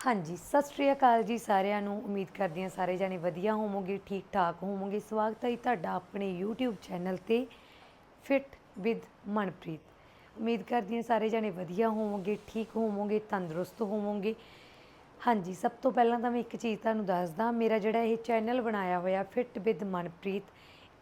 ਹਾਂਜੀ, ਸਤਿ ਸ਼੍ਰੀ ਅਕਾਲ ਜੀ ਸਾਰਿਆਂ ਨੂੰ। ਉਮੀਦ ਕਰਦੀ ਹਾਂ ਸਾਰੇ ਜਾਣੇ ਵਧੀਆ ਹੋਵੋਗੇ ਠੀਕ ਠਾਕ ਹੋਵੋਗੇ। ਸਵਾਗਤ ਹੈ ਜੀ ਤੁਹਾਡਾ ਆਪਣੇ YouTube ਚੈਨਲ ਤੇ ਫਿਟ ਵਿਦ ਮਨਪ੍ਰੀਤ ਉਮੀਦ ਕਰਦੀ ਹਾਂ ਸਾਰੇ ਜਾਣੇ ਵਧੀਆ ਹੋਵੋਗੇ, ਠੀਕ ਹੋਵੋਗੇ, ਤੰਦਰੁਸਤ ਹੋਵੋਗੇ। ਹਾਂਜੀ, ਸਭ ਤੋਂ ਪਹਿਲਾਂ ਤਾਂ ਮੈਂ ਇੱਕ ਚੀਜ਼ ਤੁਹਾਨੂੰ ਦੱਸਦਾ, ਮੇਰਾ ਜਿਹੜਾ ਇਹ ਚੈਨਲ ਬਣਾਇਆ ਹੋਇਆ ਫਿਟ ਵਿਦ ਮਨਪ੍ਰੀਤ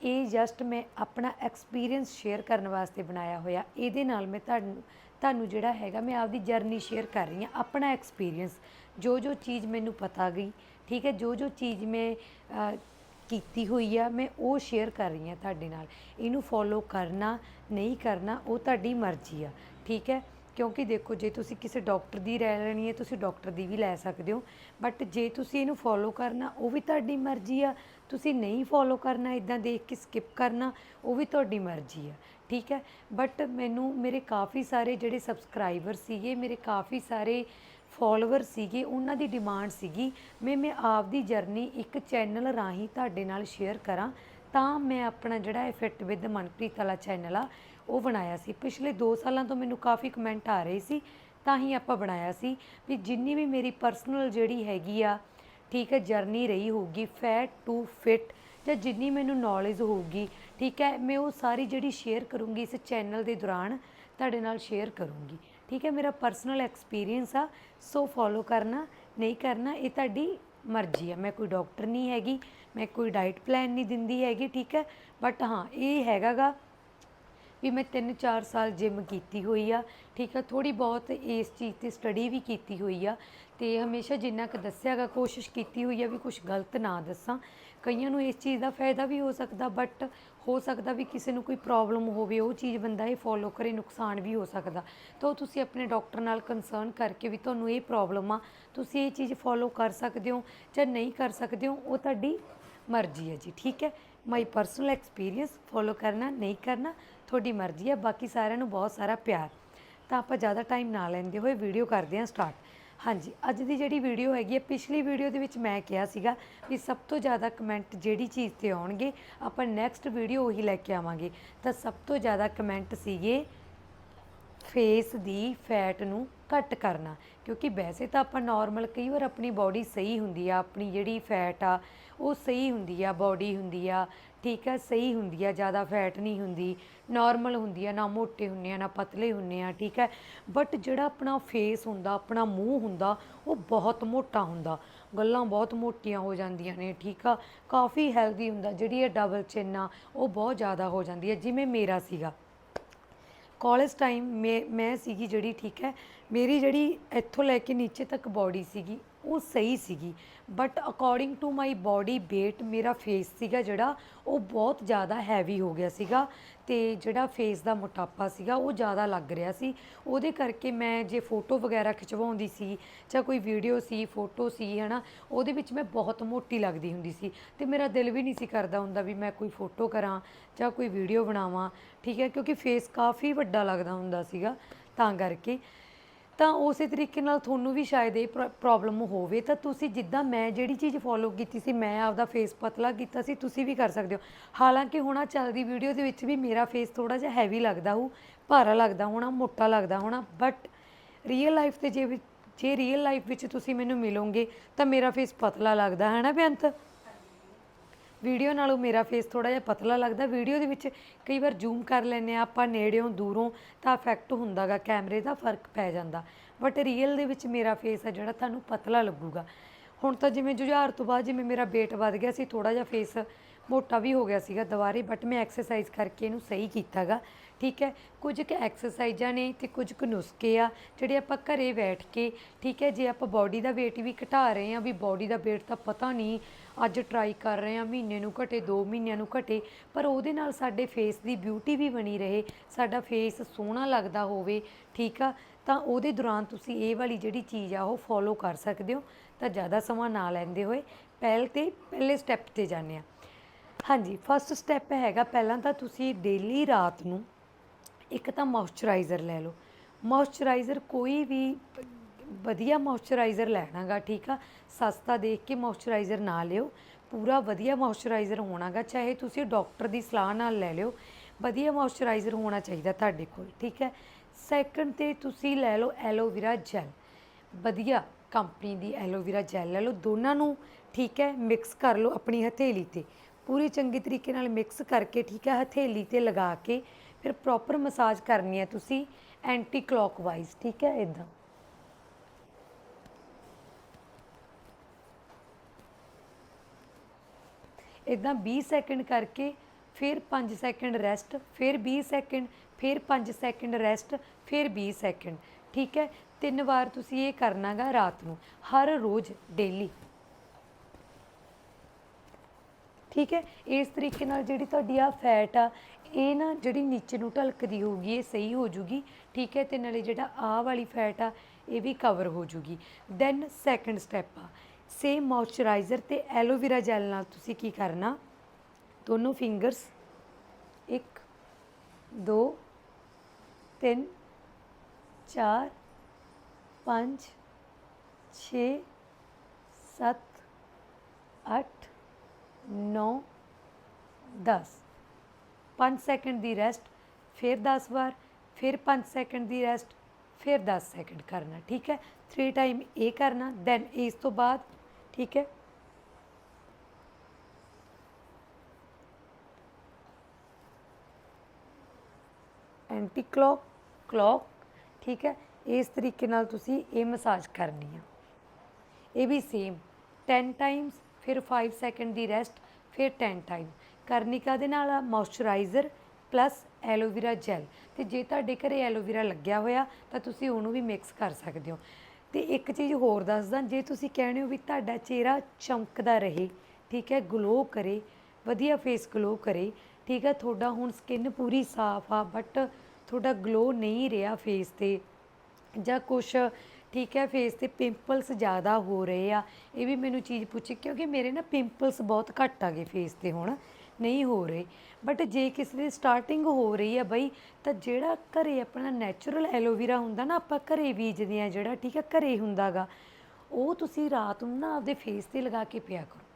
ਇਹ ਜਸਟ ਮੈਂ ਆਪਣਾ ਐਕਸਪੀਰੀਅੰਸ ਸ਼ੇਅਰ ਕਰਨ ਵਾਸਤੇ ਬਣਾਇਆ ਹੋਇਆ। ਇਹਦੇ ਨਾਲ ਮੈਂ ਤੁਹਾਨੂੰ ਤੁਹਾਨੂੰ ਜਿਹੜਾ ਹੈਗਾ ਮੈਂ ਆਪਦੀ ਜਰਨੀ ਸ਼ੇਅਰ ਕਰ ਰਹੀ ਹਾਂ ਆਪਣਾ ਐਕਸਪੀਰੀਅੰਸ ਜੋ ਜੋ ਚੀਜ਼ ਮੈਨੂੰ ਪਤਾ ਗਈ ਠੀਕ ਹੈ ਜੋ ਜੋ ਚੀਜ਼ ਮੈਂ ਅ, ਕੀਤੀ ਹੋਈ ਆ ਮੈਂ ਉਹ ਸ਼ੇਅਰ ਕਰ ਰਹੀ ਹਾਂ ਤੁਹਾਡੇ ਨਾਲ। ਇਹਨੂੰ ਫੋਲੋ ਕਰਨਾ ਨਹੀਂ ਕਰਨਾ ਉਹ ਤੁਹਾਡੀ ਮਰਜ਼ੀ ਆ ਠੀਕ ਹੈ? ਕਿਉਂਕਿ ਦੇਖੋ ਜੇ ਤੁਸੀਂ ਕਿਸੇ ਡਾਕਟਰ ਦੀ ਰਾਏ ਲੈਣੀ ਹੈ ਤੁਸੀਂ ਡਾਕਟਰ ਦੀ ਵੀ ਲੈ ਸਕਦੇ ਹੋ। ਬਟ ਜੇ ਤੁਸੀਂ ਇਹਨੂੰ ਫੋਲੋ ਕਰਨਾ ਉਹ ਵੀ ਤੁਹਾਡੀ ਮਰਜ਼ੀ ਆ। ਤੁਸੀਂ ਨਹੀਂ ਫੋਲੋ ਕਰਨਾ ਇਦਾਂ ਦੇਖ ਕੇ ਸਕਿਪ ਕਰਨਾ ਉਹ ਵੀ ਤੁਹਾਡੀ ਮਰਜ਼ੀ ਆ ਠੀਕ ਹੈ? ਬਟ ਮੈਨੂੰ, ਮੇਰੇ ਕਾਫੀ ਸਾਰੇ ਜਿਹੜੇ ਸਬਸਕ੍ਰਾਈਬਰ ਸੀਗੇ, ਮੇਰੇ ਕਾਫੀ ਸਾਰੇ ਫੋਲੋਵਰ ਸੀਗੇ, ਉਹਨਾਂ ਦੀ ਡਿਮਾਂਡ ਸੀਗੀ, ਮੈਂ ਮੈਂ ਆਪਦੀ ਜਰਨੀ ਇੱਕ ਚੈਨਲ ਰਾਹੀਂ ਤੁਹਾਡੇ ਨਾਲ ਸ਼ੇਅਰ ਕਰਾਂ, ਤਾਂ ਮੈਂ ਆਪਣਾ ਜਿਹੜਾ ਇਹ ਫਿੱਟ ਵਿਦ ਮਨਪ੍ਰੀਤ ਵਾਲਾ ਚੈਨਲ ਆ, ਉਹ ਬਣਾਇਆ ਸੀ। ਪਿਛਲੇ 2 ਸਾਲਾਂ ਤੋਂ ਮੈਨੂੰ ਕਾਫੀ ਕਮੈਂਟ ਆ ਰਹੇ ਸੀ, ਤਾਂ ਹੀ ਆਪਾਂ ਬਣਾਇਆ ਸੀ, ਵੀ ਜਿੰਨੀ ਵੀ ਮੇਰੀ ਪਰਸਨਲ ਜਿਹੜੀ ਹੈਗੀ ਆ, ਠੀਕ ਹੈ ਜਰਨੀ ਰਹੀ ਹੋਊਗੀ ਫੈਟ ਟੂ ਫਿਟ ਜਾਂ ਜਿੰਨੀ ਮੈਨੂੰ ਨੌਲੇਜ ਹੋਊਗੀ ਠੀਕ ਹੈ, ਮੈਂ ਉਹ ਸਾਰੀ ਜਿਹੜੀ ਸ਼ੇਅਰ ਕਰੂੰਗੀ ਇਸ ਚੈਨਲ ਦੇ ਦੌਰਾਨ, ਤੁਹਾਡੇ ਨਾਲ ਸ਼ੇਅਰ ਕਰੂੰਗੀ। ਠੀਕ ਹੈ, ਮੇਰਾ ਪਰਸਨਲ ਐਕਸਪੀਰੀਅੰਸ ਆ ਸੋ ਫੋਲੋ ਕਰਨਾ, ਨਹੀਂ ਕਰਨਾ, ਇਹ ਤੁਹਾਡੀ ਮਰਜ਼ੀ ਆ। ਮੈਂ ਕੋਈ ਡਾਕਟਰ ਨਹੀਂ ਹੈਗੀ, ਮੈਂ ਕੋਈ ਡਾਈਟ ਪਲਾਨ ਨਹੀਂ ਦਿੰਦੀ ਹੈਗੀ, ਠੀਕ ਹੈ ਬਟ ਹਾਂ, ਇਹ ਹੈਗਾਗਾ ਵੀ ਮੈਂ 3-4 ਸਾਲ ਜਿਮ ਕੀਤੀ ਹੋਈ ਆ, ਠੀਕ ਆ ਥੋੜੀ ਬਹੁਤ ਇਸ ਚੀਜ਼ ਤੇ ਸਟੱਡੀ ਵੀ ਕੀਤੀ ਹੋਈ ਆ, ਤੇ ਹਮੇਸ਼ਾ ਜਿੰਨਾ ਕੁ ਦੱਸਿਆਗਾ, ਕੋਸ਼ਿਸ਼ ਕੀਤੀ ਹੋਈ ਆ ਵੀ ਕੁਝ ਗਲਤ ਨਾ ਦੱਸਾਂ ਕਈਆਂ ਨੂੰ ਇਸ ਚੀਜ਼ ਦਾ ਫਾਇਦਾ ਵੀ ਹੋ ਸਕਦਾ ਬਟ ਹੋ ਸਕਦਾ ਵੀ ਕਿਸੇ ਨੂੰ ਕੋਈ ਪ੍ਰੋਬਲਮ ਹੋਵੇ, ਉਹ ਚੀਜ਼ ਬੰਦਾ ਇਹ ਫੋਲੋ ਕਰੇ, ਨੁਕਸਾਨ ਵੀ ਹੋ ਸਕਦਾ। ਤਾਂ ਉਹ ਤੁਸੀਂ ਆਪਣੇ ਡਾਕਟਰ ਨਾਲ ਕੰਸਰਨ ਕਰਕੇ ਵੀ ਤੁਹਾਨੂੰ ਇਹ ਪ੍ਰੋਬਲਮ ਆ, ਤੁਸੀਂ ਇਹ ਚੀਜ਼ ਫੋਲੋ ਕਰ ਸਕਦੇ ਹੋ ਜਾਂ ਨਹੀਂ ਕਰ ਸਕਦੇ ਹੋ, ਉਹ ਤੁਹਾਡੀ ਮਰਜ਼ੀ ਹੈ ਜੀ, ਠੀਕ ਹੈ? ਮਾਈ ਪਰਸਨਲ ਐਕਸਪੀਰੀਅੰਸ ਫੋਲੋ ਕਰਨਾ, ਨਹੀਂ ਕਰਨਾ, ਤੁਹਾਡੀ ਮਰਜ਼ੀ ਹੈ, ਬਾਕੀ ਸਾਰਿਆਂ ਨੂੰ ਬਹੁਤ ਸਾਰਾ ਪਿਆਰ। ਤਾਂ ਆਪਾਂ ਜ਼ਿਆਦਾ ਟਾਈਮ ਨਾ ਲੈਂਦੇ ਹੋਏ ਵੀਡੀਓ ਕਰਦੇ ਹਾਂ ਸਟਾਰਟ ਹਾਂਜੀ, ਅੱਜ ਦੀ ਜਿਹੜੀ ਵੀਡੀਓ ਹੈਗੀ ਹੈ, ਪਿਛਲੀ ਵੀਡੀਓ ਦੇ ਵਿੱਚ ਮੈਂ ਕਿਹਾ ਸੀਗਾ ਵੀ ਸਭ ਤੋਂ ਜ਼ਿਆਦਾ ਕਮੈਂਟ ਜਿਹੜੀ ਚੀਜ਼ ਤੇ ਆਉਣਗੇ, ਆਪਾਂ ਨੈਕਸਟ ਵੀਡੀਓ ਉਹੀ ਲੈ ਕੇ ਆਵਾਂਗੇ। ਤਾਂ ਸਭ ਤੋਂ ਜ਼ਿਆਦਾ ਕਮੈਂਟ ਸੀਗੇ ਫੇਸ ਦੀ ਫੈਟ ਨੂੰ ਘੱਟ ਕਰਨਾ, ਕਿਉਂਕਿ ਵੈਸੇ ਤਾਂ ਆਪਾਂ ਨਾਰਮਲ ਕਈ ਵਾਰ ਆਪਣੀ ਬਾਡੀ ਸਹੀ ਹੁੰਦੀ ਆ, ਆਪਣੀ ਜਿਹੜੀ ਫੈਟ ਆ, ਉਹ ਸਹੀ ਹੁੰਦੀ ਆ ਬਾਡੀ ਹੁੰਦੀ ਆ ਠੀਕ ਹੈ, ਸਹੀ ਹੁੰਦੀ ਆ ਜ਼ਿਆਦਾ ਫੈਟ ਨਹੀਂ ਹੁੰਦੀ ਨਾਰਮਲ ਹੁੰਦੀ ਆ ਨਾ ਮੋਟੇ ਹੁੰਨੇ ਆ, ਨਾ ਪਤਲੇ ਹੁੰਨੇ ਆ, ਠੀਕ ਹੈ। ਬਟ ਜਿਹੜਾ ਆਪਣਾ ਫੇਸ ਹੁੰਦਾ, ਆਪਣਾ ਮੂੰਹ ਹੁੰਦਾ, ਉਹ ਬਹੁਤ ਮੋਟਾ ਹੁੰਦਾ। ਗੱਲਾਂ ਬਹੁਤ ਮੋਟੀਆਂ ਹੋ ਜਾਂਦੀਆਂ ਨੇ, ਠੀਕ ਆ। ਕਾਫੀ ਹੈਲਦੀ ਹੁੰਦਾ, ਜਿਹੜੀ ਇਹ ਡਬਲ ਚਿੰਨ ਆ, ਉਹ ਬਹੁਤ ਜ਼ਿਆਦਾ ਹੋ ਜਾਂਦੀ ਹੈ। ਜਿਵੇਂ ਮੇਰਾ ਸੀਗਾ। ਕਾਲਜ ਟਾਈਮ ਮੈਂ ਮੈਂ ਸੀਗੀ ਜਿਹੜੀ, ਠੀਕ ਹੈ। ਮੇਰੀ ਜਿਹੜੀ ਇੱਥੋਂ ਲੈ ਕੇ ਨੀਚੇ ਤੱਕ ਬਾਡੀ ਸੀਗੀ ਉਹ ਸਹੀ ਸੀਗੀ। But according to my body weight, ਮੇਰਾ ਫੇਸ ਸੀਗਾ ਜਿਹੜਾ, ਉਹ ਬਹੁਤ ਜ਼ਿਆਦਾ ਹੈਵੀ ਹੋ ਗਿਆ ਸੀਗਾ ਤੇ ਜਿਹੜਾ ਫੇਸ ਦਾ ਮੋਟਾਪਾ ਸੀਗਾ, ਉਹ ਜ਼ਿਆਦਾ ਲੱਗ ਰਿਹਾ ਸੀ। ਉਹਦੇ ਕਰਕੇ ਮੈਂ ਜੇ ਫੋਟੋ ਵਗੈਰਾ ਖਿਚਵਾਉਂਦੀ ਸੀ ਜਾਂ ਕੋਈ ਵੀਡੀਓ ਸੀ ਫੋਟੋ ਸੀ, ਹਨਾ, ਉਹਦੇ ਵਿੱਚ ਮੈਂ ਬਹੁਤ ਮੋਟੀ ਲੱਗਦੀ ਹੁੰਦੀ ਸੀ। ਤੇ ਮੇਰਾ ਦਿਲ ਵੀ ਨਹੀਂ ਸੀ ਕਰਦਾ ਹੁੰਦਾ ਵੀ ਮੈਂ ਕੋਈ ਫੋਟੋ ਕਰਾਂ ਜਾਂ ਕੋਈ ਵੀਡੀਓ ਬਣਾਵਾਂ, ਠੀਕ ਹੈ, ਕਿਉਂਕਿ ਫੇਸ ਕਾਫੀ ਵੱਡਾ ਲੱਗਦਾ ਹੁੰਦਾ ਸੀਗਾ ਤਾਂ ਕਰਕੇ। ਤਾਂ ਉਸੇ ਤਰੀਕੇ ਨਾਲ ਤੁਹਾਨੂੰ ਵੀ ਸ਼ਾਇਦ ਇਹ ਪ੍ਰੋਬਲਮ ਹੋਵੇ। ਤਾਂ ਤੁਸੀਂ ਜਿੱਦਾਂ ਮੈਂ ਜਿਹੜੀ ਚੀਜ਼ ਫੋਲੋ ਕੀਤੀ ਸੀ, ਮੈਂ ਆਪਦਾ ਫੇਸ ਪਤਲਾ ਕੀਤਾ ਸੀ, ਤੁਸੀਂ ਵੀ ਕਰ ਸਕਦੇ ਹੋ। ਹਾਲਾਂਕਿ ਹੁਣ ਆਹ ਚੱਲਦੀ ਵੀਡੀਓ ਦੇ ਵਿੱਚ ਵੀ ਮੇਰਾ ਫੇਸ ਥੋੜਾ ਜਿਹਾ ਹੈਵੀ ਲੱਗਦਾ ਹੋਊ ਭਾਰਾ ਲੱਗਦਾ ਹੋਣਾ, ਮੋਟਾ ਲੱਗਦਾ ਹੋਣਾ ਬਟ ਰੀਅਲ ਲਾਈਫ ਤੇ ਜੇ ਵੀ- ਜੇ ਰੀਅਲ ਲਾਈਫ ਵਿੱਚ ਤੁਸੀਂ ਮੈਨੂੰ ਮਿਲੋਗੇ, ਤਾਂ ਮੇਰਾ ਫੇਸ ਪਤਲਾ ਲੱਗਦਾ, ਹੈ ਨਾ ਬੇਅੰਤ? ਵੀਡੀਓ ਨਾਲੋਂ ਮੇਰਾ ਫੇਸ ਥੋੜਾ ਜਿਹਾ ਪਤਲਾ ਲੱਗਦਾ। ਵੀਡੀਓ ਦੇ ਵਿੱਚ ਕਈ ਵਾਰ ਜ਼ੂਮ ਕਰ ਲੈਂਦੇ ਆ ਆਪਾਂ ਨੇੜਿਓਂ, ਦੂਰੋਂ ਤਾਂ ਇਫੈਕਟ ਹੁੰਦਾਗਾ ਕੈਮਰੇ ਦਾ ਫ਼ਰਕ ਪੈ ਜਾਂਦਾ। ਬਟ ਰੀਅਲ ਦੇ ਵਿੱਚ ਮੇਰਾ ਫੇਸ ਹੈ ਜਿਹੜਾ ਤੁਹਾਨੂੰ ਪਤਲਾ ਲੱਗੂਗਾ। ਹੁਣ ਤਾਂ ਜਿਵੇਂ ਜੁਝਾਰ ਤੋਂ ਬਾਅਦ ਜਿਵੇਂ ਮੇਰਾ weight ਵੱਧ ਗਿਆ ਸੀ ਥੋੜਾ ਜਿਹਾ ਫੇਸ ਮੋਟਾ ਵੀ ਹੋ ਗਿਆ ਸੀਗਾ ਦੁਬਾਰੇ ਬਟ ਮੈਂ ਐਕਸਰਸਾਈਜ਼ ਕਰਕੇ ਇਹਨੂੰ ਸਹੀ ਕੀਤਾਗਾ। ਠੀਕ ਹੈ? ਕੁਝ ਕੁ ਐਕਸਰਸਾਈਜ਼ਾਂ ਨੇ ਤੇ ਕੁਝ ਕੁ ਨੁਸਖੇ ਆ, ਜਿਹੜੇ ਆਪਾਂ ਘਰੇ ਬੈਠ ਕੇ, ਠੀਕ ਹੈ, ਜੇ ਆਪਾਂ ਬਾਡੀ ਦਾ weight ਵੀ ਘਟਾ ਰਹੇ ਆ ਵੀ ਬਾਡੀ ਦਾ weight ਤਾਂ ਪਤਾ ਨਹੀਂ, ਅੱਜ ਟਰਾਈ ਕਰ ਰਹੇ ਆ ਮਹੀਨੇ ਨੂੰ ਘਟੇ 2 ਮਹੀਨਿਆਂ ਨੂੰ ਘਟੇ, ਪਰ ਉਹਦੇ ਨਾਲ ਸਾਡੇ ਫੇਸ ਦੀ ਬਿਊਟੀ ਵੀ ਬਣੀ ਰਹੇ, ਸਾਡਾ ਫੇਸ ਸੋਹਣਾ ਲੱਗਦਾ ਹੋਵੇ, ਠੀਕ ਆ? ਤਾਂ ਉਹਦੇ ਦੌਰਾਨ ਤੁਸੀਂ ਇਹ ਵਾਲੀ ਜਿਹੜੀ ਚੀਜ਼ ਆ, ਉਹ ਫੋਲੋ ਕਰ ਸਕਦੇ ਹੋ, ਤਾਂ ਜ਼ਿਆਦਾ ਸਮਾਂ ਨਾ ਲੈਂਦੇ ਹੋਏ, ਪਹਿਲ ਤੇ ਪਹਿਲੇ ਸਟੈਪ ਤੇ ਜਾਂਦੇ ਆ ਹਾਂਜੀ ਫਸਟ ਸਟੈਪ ਹੈਗਾ, ਪਹਿਲਾਂ ਤਾਂ ਤੁਸੀਂ ਡੇਲੀ ਰਾਤ ਨੂੰ ਇੱਕ ਤਾਂ ਮੋਇਸਚਰਾਈਜ਼ਰ ਲੈ ਲਓ। ਮੋਇਸਚਰਾਈਜ਼ਰ ਕੋਈ ਵੀ ਵਧੀਆ ਮੌਇਸਚਰਾਈਜ਼ਰ ਲੈਣਾਗਾ, ਠੀਕ ਆ? ਸਸਤਾ ਦੇਖ ਕੇ ਮੋਇਸਚਰਾਈਜ਼ਰ ਨਾ ਲਿਓ। ਪੂਰਾ ਵਧੀਆ ਮੌਇਸਚਰਾਈਜ਼ਰ ਹੋਣਾਗਾ, ਚਾਹੇ ਤੁਸੀਂ ਡਾਕਟਰ ਦੀ ਸਲਾਹ ਨਾਲ ਲੈ ਲਿਓ। ਵਧੀਆ ਮੋਇਸਚਰਾਈਜ਼ਰ ਹੋਣਾ ਚਾਹੀਦਾ ਤੁਹਾਡੇ ਕੋਲ, ਠੀਕ ਹੈ? ਸੈਕੰਡ ਤੇ ਤੁਸੀਂ ਲੈ ਲਓ ਐਲੋਵੇਰਾ ਜੈਲ। ਵਧੀਆ ਕੰਪਨੀ ਦੀ ਐਲੋਵੇਰਾ ਜੈਲ ਲੈ ਲਓ। ਦੋਨਾਂ ਨੂੰ, ਠੀਕ ਹੈ, ਮਿਕਸ ਕਰ ਲਓ ਆਪਣੀ ਹਥੇਲੀ ਤੇ। ਪੂਰੀ ਚੰਗੀ ਤਰੀਕੇ ਨਾਲ ਮਿਕਸ ਕਰਕੇ, ਠੀਕ ਹੈ, ਹਥੇਲੀ ਤੇ ਲਗਾ ਕੇ ਫਿਰ ਪ੍ਰੋਪਰ ਮਸਾਜ ਕਰਨੀ ਹੈ ਤੁਸੀਂ ਐਂਟੀ ਕਲੌਕਵਾਈਜ਼ ਠੀਕ ਹੈ ਇਦਾਂ ਇਦਾਂ 20 ਸੈਕਿੰਡ ਕਰਕੇ ਫਿਰ 5 ਸੈਕਿੰਡ ਰੈਸਟ ਫਿਰ 20 ਸੈਕਿੰਡ ਫਿਰ 5 ਸੈਕਿੰਡ ਰੈਸਟ ਫਿਰ 20 ਸੈਕਿੰਡ ਠੀਕ ਹੈ। ਤਿੰਨ ਵਾਰ ਤੁਸੀਂ ਇਹ ਕਰਨਾਗਾ ਰਾਤ ਨੂੰ, ਹਰ ਰੋਜ਼ ਡੇਲੀ ਠੀਕ ਹੈ, ਇਸ ਤਰੀਕੇ ਨਾਲ ਜਿਹੜੀ ਤੁਹਾਡੀ ਆ ਫੈਟ ਆ ਇਹ ਨਾ ਜਿਹੜੀ ਨੀਚੇ ਨੂੰ ਢਲਕਦੀ ਹੋਊਗੀ, ਇਹ ਸਹੀ ਹੋ ਜੂਗੀ, ਠੀਕ ਹੈ, ਤੇ ਨਾਲੇ ਜਿਹੜਾ ਆਹ ਵਾਲੀ ਫੈਟ ਆ, ਇਹ ਵੀ ਕਵਰ ਹੋ ਜੂਗੀ। ਦੈਨ ਸੈਕੰਡ ਸਟੈਪ ਆ ਸੇਮ ਮੋਇਸਚਰਾਈਜ਼ਰ ਤੇ ਐਲੋਵੇਰਾ ਜੈਲ ਨਾਲ ਤੁਸੀਂ ਕੀ ਕਰਨਾ? ਦੋਨੋਂ ਫਿੰਗਰਸ 1 2 3 4 5 6 7 8 9 10 5 ਸੈਕਿੰਡ ਦੀ ਰੈਸਟ ਫਿਰ 10 ਵਾਰ ਫਿਰ 5 ਸੈਕਿੰਡ ਦੀ ਰੈਸਟ ਫਿਰ 10 ਸੈਕਿੰਡ ਕਰਨਾ ਠੀਕ ਹੈ 3 ਟਾਈਮ ਇਹ ਕਰਨਾ ਦੈਨ ਇਸ ਤੋਂ ਬਾਅਦ ਠੀਕ ਹੈ ਐਂਟੀ ਕਲੌਕ ਕਲੌਕ ਠੀਕ ਹੈ ਇਸ ਤਰੀਕੇ ਨਾਲ ਤੁਸੀਂ ਇਹ ਮਸਾਜ ਕਰਨੀ ਆ ਇਹ ਵੀ ਸੇਮ 10 ਟਾਈਮਸ ਫਿਰ 5 ਸੈਕਿੰਡ ਦੀ ਰੈਸਟ ਫਿਰ 10 ਟਾਈਮ ਕਰਨੀ ਦੇ ਨਾਲ ਆ, ਮੋਇਸਚਰਾਈਜ਼ਰ ਪਲੱਸ ਐਲੋਵੇਰਾ ਜੈਲ। ਤੇ ਜੇ ਤੁਹਾਡੇ ਘਰੇ ਐਲੋਵੇਰਾ ਲੱਗਿਆ ਹੋਇਆ, ਤਾਂ ਤੁਸੀਂ ਉਹਨੂੰ ਵੀ ਮਿਕਸ ਕਰ ਸਕਦੇ ਹੋ। ਤੇ ਇੱਕ ਚੀਜ਼ ਹੋਰ ਦੱਸਦਾ, ਜੇ ਤੁਸੀਂ ਕਹਿੰਦੇ ਹੋ ਵੀ ਤੁਹਾਡਾ ਚਿਹਰਾ ਚਮਕਦਾ ਰਹੇ, ਠੀਕ ਹੈ ਗਲੋ ਕਰੇ, ਵਧੀਆ ਫੇਸ ਗਲੋ ਕਰੇ, ਠੀਕ ਹੈ, ਤੁਹਾਡਾ ਹੁਣ ਸਕਿਨ ਪੂਰੀ ਸਾਫ਼ ਆ ਬਟ ਤੁਹਾਡਾ ਗਲੋ ਨਹੀਂ ਰਿਹਾ ਫੇਸ ਤੇ, ਜਾਂ ਕੁਛ, ਠੀਕ ਹੈ ਫੇਸ ਤੇ ਪਿੰਪਲਸ ਜ਼ਿਆਦਾ ਹੋ ਰਹੇ ਆ, ਇਹ ਵੀ ਮੈਨੂੰ ਚੀਜ਼ ਪੁੱਛੀ, ਕਿਉਂਕਿ ਮੇਰੇ ਨਾ ਪਿੰਪਲਸ ਬਹੁਤ ਘੱਟ ਆ ਗਏ ਫੇਸ ਤੇ ਹੁਣ। ਨਹੀਂ ਹੋ ਰਹੇ। ਬਟ ਜੇ ਕਿਸੇ ਦੀ ਸਟਾਰਟਿੰਗ ਹੋ ਰਹੀ ਹੈ ਬਈ, ਤਾਂ ਜਿਹੜਾ ਘਰੇ ਆਪਣਾ ਨੈਚੁਰਲ ਐਲੋਵੇਰਾ ਹੁੰਦਾ ਨਾ, ਆਪਾਂ ਘਰੇ ਬੀਜਦੇ ਆ ਜਿਹੜਾ, ਠੀਕ ਹੈ ਘਰੇ ਹੁੰਦਾਗਾ, ਉਹ ਤੁਸੀਂ ਰਾਤ ਨੂੰ ਨਾ ਆਪਦੇ ਫੇਸ ਤੇ ਲਗਾ ਕੇ ਪਿਆ ਕਰੋ।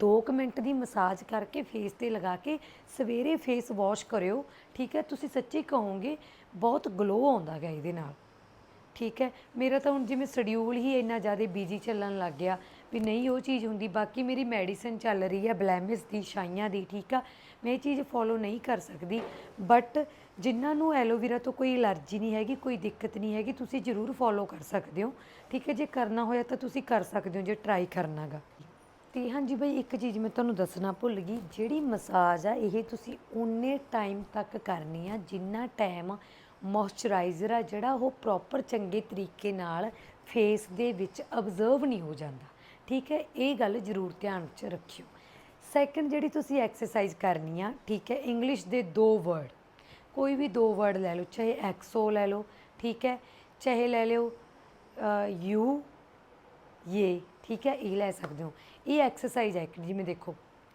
2 ਮਿੰਟ ਦੀ ਮਸਾਜ ਕਰਕੇ ਫੇਸ ਤੇ ਲਗਾ ਕੇ ਸਵੇਰੇ ਫੇਸ ਵਾਸ਼ ਕਰਿਓ, ਠੀਕ ਹੈ ਤੁਸੀਂ ਸੱਚੀ ਕਹੋਗੇ, ਬਹੁਤ ਗਲੋ ਆਉਂਦਾ ਗਾ ਇਹਦੇ ਨਾਲ। ਠੀਕ ਹੈ ਮੇਰਾ ਤਾਂ ਹੁਣ ਜਿਵੇਂ ਸ਼ਡਿਊਲ ਹੀ ਇੰਨਾ ਜ਼ਿਆਦਾ ਬਿਜ਼ੀ ਚੱਲਣ ਲੱਗ ਗਿਆ ਵੀ ਨਹੀਂ ਉਹ ਚੀਜ਼ ਹੁੰਦੀ, ਬਾਕੀ ਮੇਰੀ ਮੈਡੀਸਨ ਚੱਲ ਰਹੀ ਹੈ ਬਲੈਮਿਸ ਦੀ, ਛਾਈਆਂ ਦੀ, ਠੀਕ ਆ। ਮੈਂ ਇਹ ਚੀਜ਼ ਫੋਲੋ ਨਹੀਂ ਕਰ ਸਕਦੀ। ਬਟ ਜਿਨ੍ਹਾਂ ਨੂੰ ਐਲੋਵੇਰਾ ਤੋਂ ਕੋਈ ਅਲਰਜੀ ਨਹੀਂ ਹੈਗੀ, ਕੋਈ ਦਿੱਕਤ ਨਹੀਂ ਹੈਗੀ, ਤੁਸੀਂ ਜ਼ਰੂਰ ਫੋਲੋ ਕਰ ਸਕਦੇ ਹੋ। ਠੀਕ ਹੈ, ਜੇ ਕਰਨਾ ਹੋਇਆ ਤਾਂ ਤੁਸੀਂ ਕਰ ਸਕਦੇ ਹੋ, ਜੇ ਟਰਾਈ ਕਰਨਾਗਾ ਤੇ ਹਾਂਜੀ ਬਈ, ਇੱਕ ਚੀਜ਼ ਮੈਂ ਤੁਹਾਨੂੰ ਦੱਸਣਾ ਭੁੱਲ ਗਈ। ਜਿਹੜੀ ਮਸਾਜ ਆ, ਇਹ ਤੁਸੀਂ ਉਨੇ ਟਾਈਮ ਤੱਕ ਕਰਨੀ ਆ, ਜਿੰਨਾ ਟਾਈਮ ਮੋਇਸਚਰਾਈਜ਼ਰ ਆ, ਜਿਹੜਾ ਉਹ ਪ੍ਰੋਪਰ ਚੰਗੇ ਤਰੀਕੇ ਨਾਲ ਫੇਸ ਦੇ ਵਿੱਚ ਅਬਜ਼ਰਵ ਨਹੀਂ ਹੋ ਜਾਂਦਾ। ਠੀਕ ਹੈ, ਇਹ ਗੱਲ ਜ਼ਰੂਰ ਧਿਆਨ 'ਚ ਰੱਖਿਓ। ਸੈਕੰਡ ਜਿਹੜੀ ਤੁਸੀਂ ਐਕਸਰਸਾਈਜ਼ ਕਰਨੀ ਆ, ਠੀਕ ਹੈ ਇੰਗਲਿਸ਼ ਦੇ ਦੋ ਵਰਡ ਕੋਈ ਵੀ ਦੋ ਵਰਡ ਲੈ ਲਓ, ਚਾਹੇ ਐਕਸੋ ਲੈ ਲਓ, ਠੀਕ ਹੈ, ਚਾਹੇ ਲੈ ਲਿਓ ਯੂ ਇਹ ਠੀਕ ਹੈ, ਇਹ ਲੈ ਸਕਦੇ ਹੋ। ਇਹ ਐਕਸਰਸਾਈਜ਼ ਹੈ ਜਿਵੇਂ ਦੇਖੋ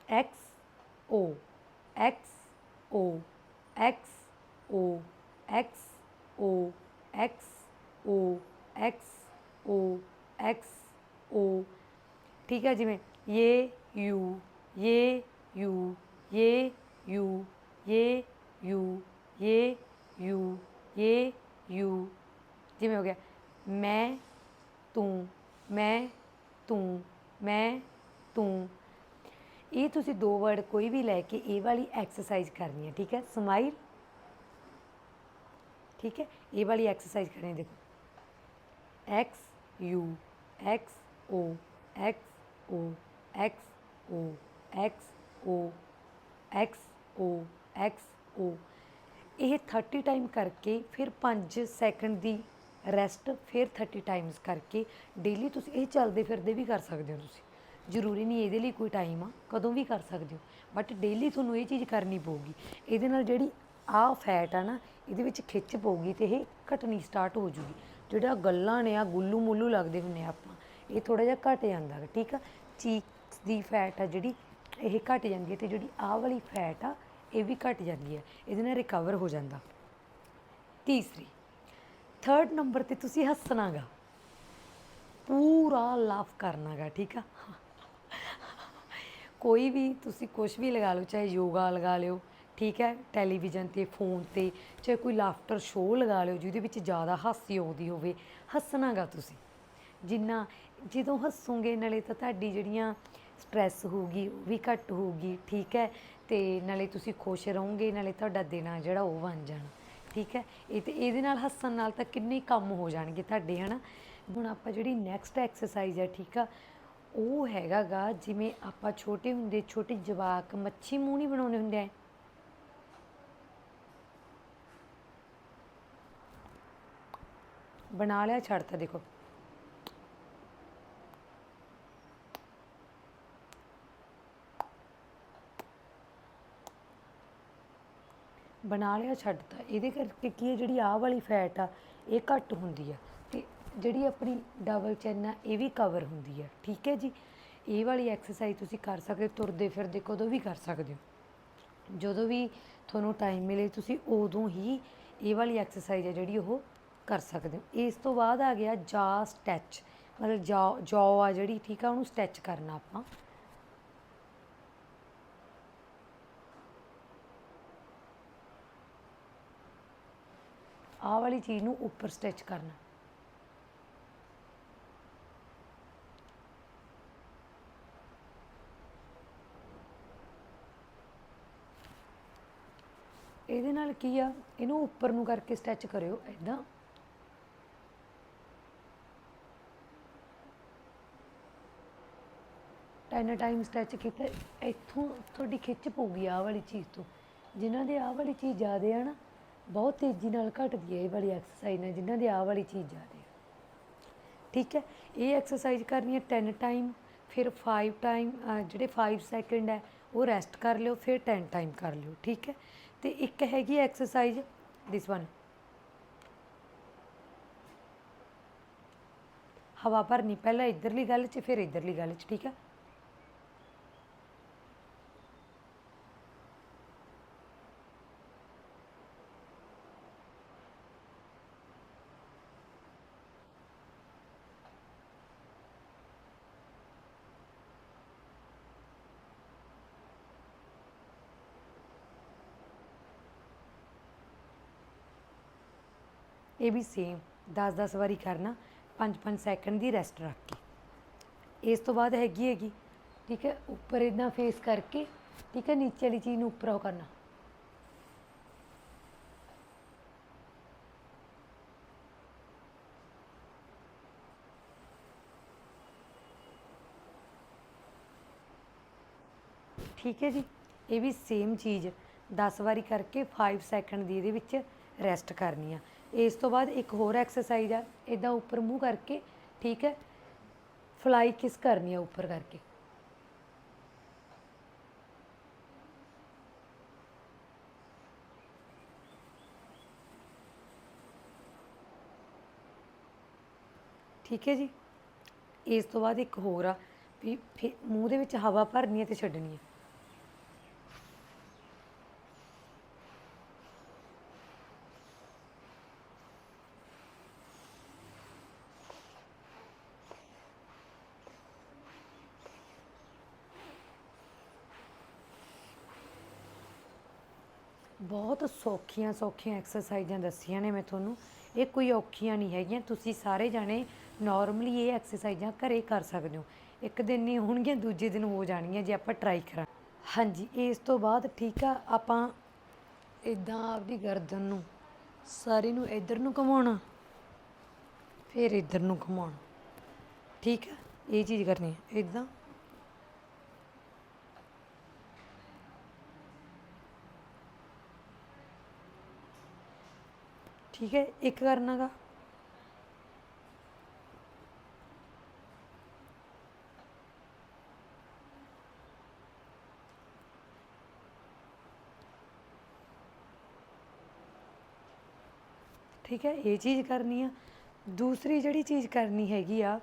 X O X O X O X O X O X O X O ਠੀਕ ਹੈ ਜਿਵੇਂ ਇਹ ਯੂ ਇਹ ਯੂ ਇਹ ਯੂ ਇਹ ਯੂ ਇਹ ਯੂ ਇਹ ਯੂ ਜਿਵੇਂ ਹੋ ਗਿਆ ਮੈਂ ਤੂੰ ਮੈਂ ਤੂੰ ਮੈਂ ਤੂੰ ਇਹ ਤੁਸੀਂ ਦੋ ਵਰਡ ਕੋਈ ਵੀ ਲੈ ਕੇ ਇਹ ਵਾਲੀ ਐਕਸਰਸਾਈਜ਼ ਕਰਨੀ ਹੈ ਠੀਕ ਹੈ ਸਮਾਈਲ ਠੀਕ ਹੈ ਇਹ ਵਾਲੀ ਐਕਸਰਸਾਈਜ਼ ਕਰਨੀ ਹੈ ਦੇਖੋ X U X O X O X O X O X O X O ਇਹ 30 ਟਾਈਮ ਕਰਕੇ ਫਿਰ 5 ਸੈਕਿੰਡ ਦੀ ਰੈਸਟ ਫਿਰ 30 ਟਾਈਮਸ ਕਰਕੇ ਡੇਲੀ ਤੁਸੀਂ ਇਹ ਚੱਲਦੇ ਫਿਰਦੇ ਵੀ ਕਰ ਸਕਦੇ ਹੋ ਤੁਸੀਂ। ਜ਼ਰੂਰੀ ਨਹੀਂ ਇਹਦੇ ਲਈ ਕੋਈ ਟਾਈਮ ਆ, ਕਦੋਂ ਵੀ ਕਰ ਸਕਦੇ ਹੋ। ਬਟ ਡੇਲੀ ਤੁਹਾਨੂੰ ਇਹ ਚੀਜ਼ ਕਰਨੀ ਪਊਗੀ। ਇਹਦੇ ਨਾਲ ਜਿਹੜੀ ਆ ਫੈਟ ਆ ਨਾ, ਇਹਦੇ ਵਿੱਚ ਖਿੱਚ ਪਊਗੀ ਤੇ ਇਹ ਘਟਣੀ ਸਟਾਰਟ ਹੋ ਜੂਗੀ। ਜਿਹੜਾ ਗੱਲਾਂ ਨੇ ਆ ਗੁੱਲੂ ਮੁੱਲੂ ਲੱਗਦੇ ਹੁੰਨੇ ਆ ਆਪਾਂ। ਇਹ ਥੋੜਾ ਜਿਹਾ ਘਟ ਜਾਂਦਾ ਗਾ, ਠੀਕ ਆ? ਚੀਕਸ ਦੀ ਫੈਟ ਆ ਜਿਹੜੀ ਇਹ ਘਟ ਜਾਂਦੀ ਹੈ ਤੇ ਜਿਹੜੀ ਆਹ ਵਾਲੀ ਫੈਟ ਆ ਇਹ ਵੀ ਘਟ ਜਾਂਦੀ ਹੈ ਇਹਦੇ ਨਾਲ ਰਿਕਵਰ ਹੋ ਜਾਂਦਾ। ਤੀਸਰੀ ਥਰਡ ਨੰਬਰ ਤੇ ਤੁਸੀਂ ਹੱਸਣਾਗਾ ਪੂਰਾ ਲਾਫ ਕਰਨਾਗਾ ਠੀਕ ਆ? ਕੋਈ ਵੀ ਤੁਸੀਂ ਕੁਝ ਵੀ ਲਗਾ ਲਓ ਚਾਹੇ ਯੋਗਾ ਲਗਾ ਲਿਓ ਠੀਕ ਹੈ? ਟੈਲੀਵਿਜ਼ਨ ਤੇ ਫੋਨ ਤੇ ਚਾਹੇ ਕੋਈ ਲਾਫਟਰ ਸ਼ੋਅ ਲਗਾ ਲਿਓ ਜਿਹਦੇ ਵਿੱਚ ਜ਼ਿਆਦਾ ਹਾਸੀ ਆਉਂਦੀ ਹੋਵੇ ਹੱਸਣਾਗਾ ਤੁਸੀਂ। ਜਿੰਨਾ ਜਦੋਂ ਹੱਸੋਗੇ, ਨਾਲੇ ਤਾਂ ਤੁਹਾਡੀ ਜਿਹੜੀਆਂ ਸਟ੍ਰੈਸ ਹੋਊਗੀ, ਉਹ ਵੀ ਘੱਟ ਹੋਊਗੀ, ਠੀਕ ਹੈ? ਤੇ ਨਾਲੇ ਤੁਸੀਂ ਖੁਸ਼ ਰਹੋਗੇ, ਨਾਲੇ ਤੁਹਾਡਾ ਦਿਨ ਆ ਜਿਹੜਾ ਉਹ ਬਣ ਜਾਣਾ, ਠੀਕ ਹੈ? ਇਹ ਤੇ ਇਹਦੇ ਨਾਲ ਹੱਸਣ ਨਾਲ ਤਾਂ ਕਿੰਨੇ ਕੰਮ ਹੋ ਜਾਣਗੇ ਤੁਹਾਡੇ, ਹਨਾ? ਹੁਣ ਆਪਾਂ ਜਿਹੜੀ ਨੈਕਸਟ ਐਕਸਰਸਾਈਜ਼ ਹੈ ਠੀਕ ਆ, ਉਹ ਹੈਗਾ ਗਾ ਜਿਵੇਂ ਆਪਾਂ ਛੋਟੇ ਹੁੰਦੇ, ਛੋਟੇ ਜਵਾਕ ਮੱਛੀ ਮੂੰਹ ਨਹੀਂ ਬਣਾਉਣੇ ਹੁੰਦੇ ਐ ਬਣਾ ਲਿਆ ਛੱਡਤਾ ਦੇਖੋ। ਬਣਾ ਲਿਆ ਛੱਡਤਾ ਇਹਦੇ ਕਰਕੇ ਕੀ ਹੈ, ਜਿਹੜੀ ਆਹ ਵਾਲੀ ਫੈਟ ਆ, ਇਹ ਘੱਟ ਹੁੰਦੀ ਆ। ਤੇ ਜਿਹੜੀ ਆਪਣੀ ਡਬਲ ਚੈਨ ਆ, ਇਹ ਵੀ ਕਵਰ ਹੁੰਦੀ ਆ। ਠੀਕ ਹੈ ਜੀ? ਇਹ ਵਾਲੀ ਐਕਸਰਸਾਈਜ਼ ਤੁਸੀਂ ਕਰ ਸਕਦੇ ਤੁਰਦੇ ਫਿਰਦੇ ਕਦੋਂ ਵੀ ਕਰ ਸਕਦੇ ਹੋ। ਜਦੋਂ ਵੀ ਤੁਹਾਨੂੰ ਟਾਈਮ ਮਿਲੇ, ਤੁਸੀਂ ਉਦੋਂ ਹੀ ਇਹ ਵਾਲੀ ਐਕਸਰਸਾਈਜ਼ ਹੈ ਜਿਹੜੀ ਉਹ ਕਰ ਸਕਦੇ ਹੋ। ਇਸ ਤੋਂ ਬਾਅਦ ਆ ਗਿਆ ਜਾ ਸਟੈਚ ਮਤਲਬ ਜਾ ਜੌ ਆ ਜਿਹੜੀ, ਠੀਕ ਆ, ਉਹਨੂੰ ਸਟੈਚ ਕਰਨਾ ਆਪਾਂ। ਆਹ ਵਾਲੀ ਚੀਜ਼ ਨੂੰ ਉੱਪਰ ਸਟਿਚ ਕਰਨਾ। ਇਹਦੇ ਨਾਲ ਕੀ ਆ? ਇਹਨੂੰ ਉੱਪਰ ਨੂੰ ਕਰਕੇ ਸਟਿਚ ਕਰਿਓ ਐਦਾਂ ਟੈਨ ਟਾਈਮ ਸਟਿਚ ਕੀਤਾ, ਇੱਥੋਂ, ਤੁਹਾਡੀ ਖਿੱਚ ਪਊਗੀ ਆਹ ਵਾਲੀ ਚੀਜ਼ ਤੋਂ। ਜਿਨ੍ਹਾਂ ਦੇ ਆਹ ਵਾਲੀ ਚੀਜ਼ ਜ਼ਿਆਦੇ ਆ ਨਾ ਬਹੁਤ ਤੇਜ਼ੀ ਨਾਲ ਘਟਦੀ ਹੈ ਇਹ ਵਾਲੀ ਐਕਸਰਸਾਈਜ਼ ਨਾਲ, ਜਿਨ੍ਹਾਂ ਦੇ ਆਹ ਵਾਲੀ ਚੀਜ਼ ਜ਼ਿਆਦੇ ਆ ਠੀਕ ਹੈ? ਇਹ ਐਕਸਰਸਾਈਜ਼ ਕਰਨੀ ਹੈ 10 ਟਾਈਮ ਫਿਰ 5 ਟਾਈਮ ਜਿਹੜੇ 5 ਸੈਕਿੰਡ ਹੈ, ਉਹ ਰੈਸਟ ਕਰ ਲਿਓ, ਫਿਰ 10 ਟਾਈਮ ਕਰ ਲਿਓ, ਠੀਕ ਹੈ? ਤੇ ਇੱਕ ਹੈਗੀ ਐਕਸਰਸਾਈਜ਼ ਦਿਸ ਵਨ ਹਵਾ ਭਰਨੀ, ਪਹਿਲਾਂ ਇਧਰਲੀ ਗੱਲ 'ਚ, ਫਿਰ ਇਧਰਲੀ ਗੱਲ 'ਚ, ਠੀਕ ਹੈ? ਇਹ ਵੀ ਸੇਮ 10-10 ਵਾਰੀ ਕਰਨਾ 5-5 ਸੈਕਿੰਡ ਦੀ ਰੈਸਟ ਰੱਖ ਕੇ। ਇਸ ਤੋਂ ਬਾਅਦ ਹੈਗੀ ਹੈਗੀ, ਠੀਕ ਹੈ, ਉੱਪਰ ਇਦਾਂ ਫੇਸ ਕਰਕੇ, ਠੀਕ ਹੈ, ਨੀਚੇ ਵਾਲੀ ਚੀਜ਼ ਨੂੰ ਉੱਪਰ ਉਹ ਕਰਨਾ। ਠੀਕ ਹੈ ਜੀ, ਇਹ ਵੀ ਸੇਮ ਚੀਜ਼ 10 ਵਾਰੀ ਕਰਕੇ 5 ਸੈਕਿੰਡ ਦੀ ਇਹਦੇ ਵਿੱਚ ਰੈਸਟ ਕਰਨੀ ਆ। ਇਸ ਤੋਂ ਬਾਅਦ ਇੱਕ ਹੋਰ ਐਕਸਰਸਾਈਜ਼ ਆ ਇਦਾਂ ਉੱਪਰ ਮੂੰਹ ਕਰਕੇ, ਠੀਕ ਹੈ? ਫਲਾਈ ਕਿਸ ਕਰਨੀ ਆ ਉੱਪਰ ਕਰਕੇ? ਠੀਕ ਹੈ ਜੀ? ਇਸ ਤੋਂ ਬਾਅਦ ਇੱਕ ਹੋਰ ਆ, ਵੀ ਫਿਰ ਮੂੰਹ ਦੇ ਵਿੱਚ ਹਵਾ ਭਰਨੀ ਹੈ ਤੇ ਛੱਡਣੀ ਹੈ ਬਹੁਤ ਸੌਖੀਆਂ ਸੌਖੀਆਂ ਐਕਸਰਸਾਈਜ਼ਾਂ ਦੱਸੀਆਂ ਨੇ ਮੈਂ ਤੁਹਾਨੂੰ। ਇਹ ਕੋਈ ਔਖੀਆਂ ਨਹੀਂ ਹੈਗੀਆਂ। ਤੁਸੀਂ ਸਾਰੇ ਜਾਣੇ ਨਾਰਮਲੀ ਇਹ ਐਕਸਰਸਾਈਜ਼ਾਂ ਘਰੇ ਕਰ ਸਕਦੇ ਹੋ। ਇੱਕ ਦਿਨ ਨਹੀਂ ਹੋਣਗੀਆਂ, ਦੂਜੇ ਦਿਨ ਹੋ ਜਾਣਗੀਆਂ ਜੇ ਆਪਾਂ ਟਰਾਈ ਕਰਾਂ ਹਾਂਜੀ, ਇਸ ਤੋਂ ਬਾਅਦ ਠੀਕ ਆ, ਆਪਾਂ ਇਦਾਂ ਆਪਦੀ ਗਰਦਨ ਨੂੰ, ਸਾਰੀ ਨੂੰ ਇੱਧਰ ਨੂੰ ਘੁਮਾਉਣਾ, ਫਿਰ ਇੱਧਰ ਨੂੰ ਘੁਮਾਉਣਾ। ਠੀਕ ਹੈ ਇਹ ਚੀਜ਼ ਕਰਨੀ ਹੈ ਇਦਾਂ ਠੀਕ ਹੈ, ਇੱਕ ਕਰਨਾ ਗਾ। ਠੀਕ ਹੈ, ਇਹ ਚੀਜ਼ ਕਰਨੀ ਆ। ਦੂਸਰੀ ਜਿਹੜੀ ਚੀਜ਼ ਕਰਨੀ ਹੈਗੀ ਆ,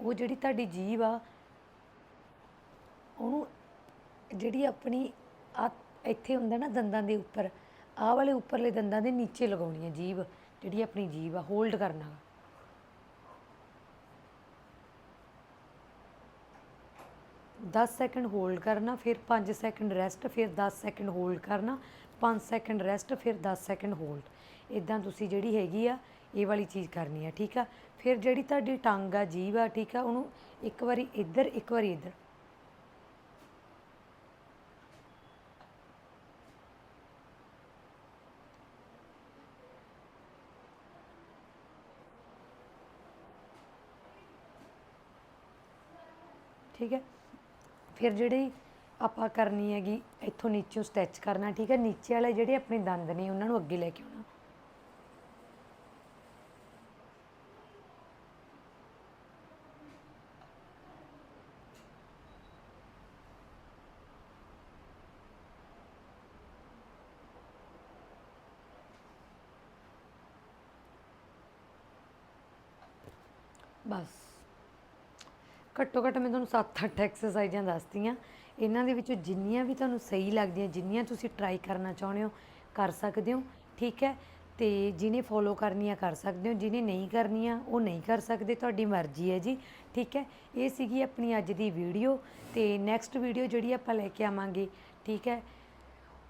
ਉਹ ਜਿਹੜੀ ਤੁਹਾਡੀ ਜੀਭ ਆ, ਉਹਨੂੰ ਜਿਹੜੀ ਆਪਣੀ ਇੱਥੇ ਹੁੰਦਾ ਨਾ ਦੰਦਾਂ ਦੇ ਉੱਪਰ ਆਹ ਵਾਲੇ ਉੱਪਰਲੇ ਦੰਦਾਂ ਦੇ ਨੀਚੇ ਲਗਾਉਣੀ ਹੈ ਜੀਭ, ਜਿਹੜੀ ਆਪਣੀ ਜੀਭ ਆ ਹੋਲਡ ਕਰਨਾ ਗਾ। ਦਸ ਸੈਕਿੰਡ ਹੋਲਡ ਕਰਨਾ, ਫਿਰ 5 ਸੈਕਿੰਡ ਰੈਸਟ ਫਿਰ 10 ਸੈਕਿੰਡ ਹੋਲਡ ਕਰਨਾ 5 ਸੈਕਿੰਡ ਰੈਸਟ ਫਿਰ 10 ਸੈਕਿੰਡ ਹੋਲਡ ਇਦਾਂ ਤੁਸੀਂ ਜਿਹੜੀ ਹੈਗੀ ਆ, ਇਹ ਵਾਲੀ ਚੀਜ਼ ਕਰਨੀ ਆ, ਠੀਕ ਆ? ਫਿਰ ਜਿਹੜੀ ਤੁਹਾਡੀ ਟੰਗ ਆ, ਜੀਭ ਆ, ਠੀਕ ਆ, ਉਹਨੂੰ ਇੱਕ ਵਾਰੀ ਇੱਧਰ, ਇੱਕ ਵਾਰੀ ਇੱਧਰ। ਠੀਕ ਹੈ? ਫਿਰ ਜਿਹੜੀ ਆਪਾਂ ਕਰਨੀ ਹੈਗੀ, ਇੱਥੋਂ ਨੀਚੋਂ ਸਟੈਚ ਕਰਨਾ, ਠੀਕ ਹੈ? ਨੀਚੇ ਵਾਲੇ ਜਿਹੜੇ ਆਪਣੇ ਦੰਦ ਨੇ, ਉਹਨਾਂ ਨੂੰ ਅੱਗੇ ਲੈ ਕੇ ਆਉਣਾ। ਬਸ। ਘੱਟੋ ਘੱਟ ਮੈਂ ਤੁਹਾਨੂੰ 7-8 ਐਕਸਰਸਾਈਜ਼ਾਂ ਦੱਸਤੀਆਂ। ਇਹਨਾਂ ਦੇ ਵਿੱਚੋਂ ਜਿੰਨੀਆਂ ਵੀ ਤੁਹਾਨੂੰ ਸਹੀ ਲੱਗਦੀਆਂ, ਜਿੰਨੀਆਂ ਤੁਸੀਂ ਟਰਾਈ ਕਰਨਾ ਚਾਹੁੰਦੇ ਹੋ, ਕਰ ਸਕਦੇ ਹੋ, ਠੀਕ ਹੈ? ਤੇ ਜਿਹਨੇ ਫੋਲੋ ਕਰਨੀਆਂ, ਕਰ ਸਕਦੇ ਹੋ, ਜਿਹਨੇ ਨਹੀਂ ਕਰਨੀਆਂ, ਉਹ ਨਹੀਂ ਕਰ ਸਕਦੇ, ਤੁਹਾਡੀ ਮਰਜ਼ੀ ਹੈ ਜੀ, ਠੀਕ ਹੈ? ਇਹ ਸੀਗੀ ਆਪਣੀ ਅੱਜ ਦੀ ਵੀਡੀਓ ਤੇ ਨੈਕਸਟ ਵੀਡੀਓ ਜਿਹੜੀ ਆਪਾਂ ਲੈ ਕੇ ਆਵਾਂਗੇ, ਠੀਕ ਹੈ?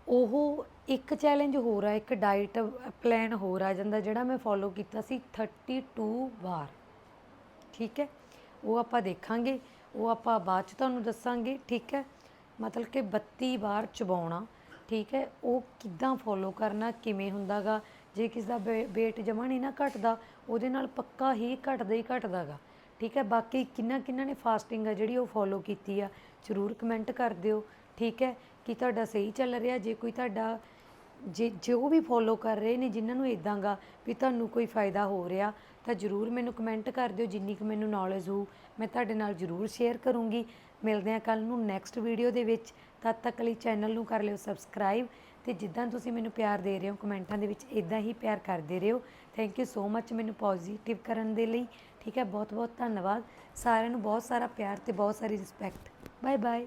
ਉਹ ਇੱਕ ਚੈਲੰਜ ਹੋਰ ਆ, ਇੱਕ ਡਾਈਟ ਪਲਾਨ ਹੋਰ ਆ ਜਾਂਦਾ, ਜਿਹੜਾ ਮੈਂ ਫੋਲੋ ਕੀਤਾ ਸੀ 32 ਵਾਰ ਠੀਕ ਹੈ? ਉਹ ਆਪਾਂ ਦੇਖਾਂਗੇ, ਉਹ ਆਪਾਂ ਬਾਅਦ ਚ ਤੁਹਾਨੂੰ ਦੱਸਾਂਗੇ, ਠੀਕ ਹੈ? ਮਤਲਬ ਕਿ 32 ਵਾਰ ਚਬਾਉਣਾ, ਠੀਕ ਹੈ? ਉਹ ਕਿੱਦਾਂ ਫੋਲੋ ਕਰਨਾ, ਕਿਵੇਂ ਹੁੰਦਾਗਾ? ਜੇ ਕਿਸ ਦਾ weight ਜਮਾ ਨਹੀਂ ਨਾ ਘਟਦਾ, ਉਹਦੇ ਨਾਲ ਪੱਕਾ ਹੀ ਘਟਦਾ ਹੀ ਘਟਦਾਗਾ, ਠੀਕ ਹੈ? ਬਾਕੀ ਕਿੰਨਾ ਕਿੰਨਾ ਨੇ ਫਾਸਟਿੰਗ ਆ ਜਿਹੜੀ ਉਹ ਫੋਲੋ ਕੀਤੀ ਆ, ਜਰੂਰ ਕਮੈਂਟ ਕਰ ਦਿਓ, ਠੀਕ ਹੈ? ਕਿ ਤੁਹਾਡਾ ਸਹੀ ਚੱਲ ਰਿਹਾ? ਜੇ ਕੋਈ ਤੁਹਾਡਾ, ਜੇ, ਜੋ ਵੀ ਫੋਲੋ ਕਰ ਰਹੇ ਨੇ, ਜਿਨ੍ਹਾਂ ਨੂੰ ਇਦਾਂ ਗਾ ਵੀ ਤੁਹਾਨੂੰ ਕੋਈ ਫਾਇਦਾ ਹੋ ਰਿਹਾ ਤਾਂ ਜਰੂਰ ਮੈਨੂੰ ਕਮੈਂਟ ਕਰ ਦਿਓ, ਜਿੰਨੀ ਕੁ ਮੈਨੂੰ ਨੌਲੇਜ ਹੋਊ, ਮੈਂ ਤੁਹਾਡੇ ਨਾਲ ਜਰੂਰ ਸ਼ੇਅਰ ਕਰੂੰਗੀ। ਮਿਲਦੇ ਹਾਂ ਕੱਲ ਨੂੰ ਨੈਕਸਟ ਵੀਡੀਓ ਦੇ ਵਿੱਚ। ਤਦ ਤੱਕ ਲਈ ਚੈਨਲ ਨੂੰ ਕਰ ਲਿਓ ਸਬਸਕ੍ਰਾਈਬ ਤੇ ਜਿੱਦਾਂ ਤੁਸੀਂ ਮੈਨੂੰ ਪਿਆਰ ਦੇ ਰਹੇ ਹੋ, ਕਮੈਂਟਾਂ ਦੇ ਵਿੱਚ ਇਦਾਂ ਹੀ ਪਿਆਰ ਕਰਦੇ ਰਹੋ। ਥੈਂਕ ਯੂ ਸੋ ਮੱਚ ਮੈਨੂੰ ਪੋਜ਼ਿਟਿਵ ਕਰਨ ਦੇ ਲਈ। ਠੀਕ ਹੈ ਬਹੁਤ ਬਹੁਤ ਧੰਨਵਾਦ। ਸਾਰਿਆਂ ਨੂੰ ਬਹੁਤ ਸਾਰਾ ਪਿਆਰ ਤੇ ਬਹੁਤ ਸਾਰੀ ਰਿਸਪੈਕਟ ਬਾਏ ਬਾਏ